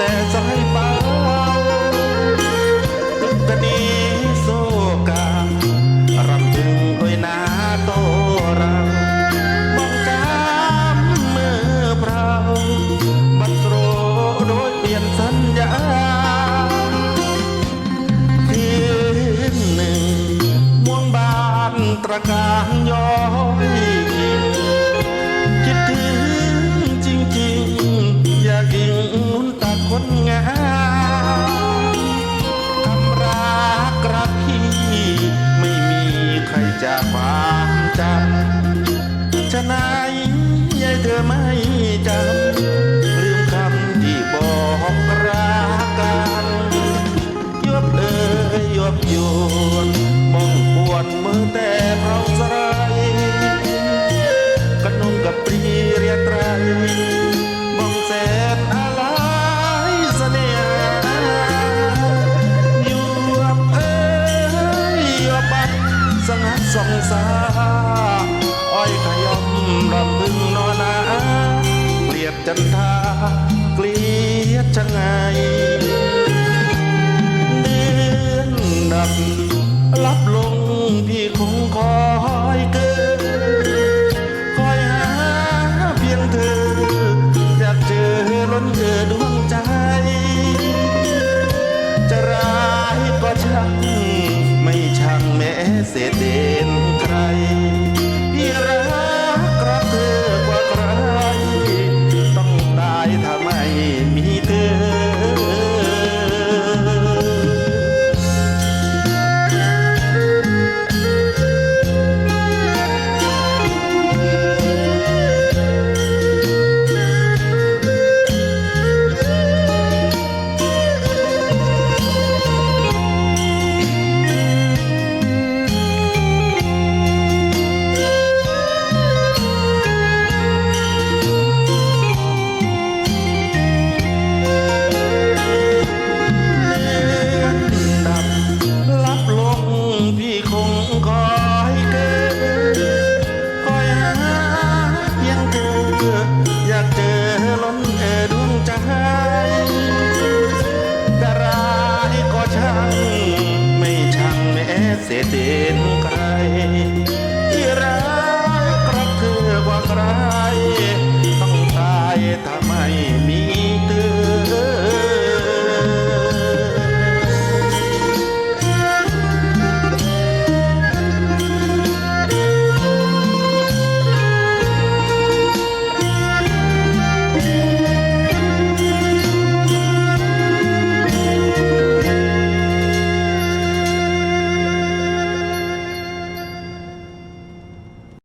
តែសហើយបើទឹកតនីសូការំជឹងអុយណាតរាមកតាមមើប្រៅបាត់ស្រោដោយមានសន្យាទីនឹងមួងបានត្រកាងយោำจะไหนยายเธอไม่จำลืมคำที่บอกรักกันยบเอ่ยยวบยวนมองปวนมือแต่เราสลายกระนงกับปรีเรียไตรมองแสนอะไรเสน่หายบเอ่ยยบบัดสงัดสงสาอ้อยขยอม รำพึงนอนาเกลียดจันทาเกลียดชะไงเดือนดับรับลงพี่คงคอยเกินคอยหาเพียงเธอ อยากเจอล้นเกิดดวงใจ จะร้ายก็ช่างไม่ช่างแม้เศษเด่นใคร เศษเด่นไกลที่รัก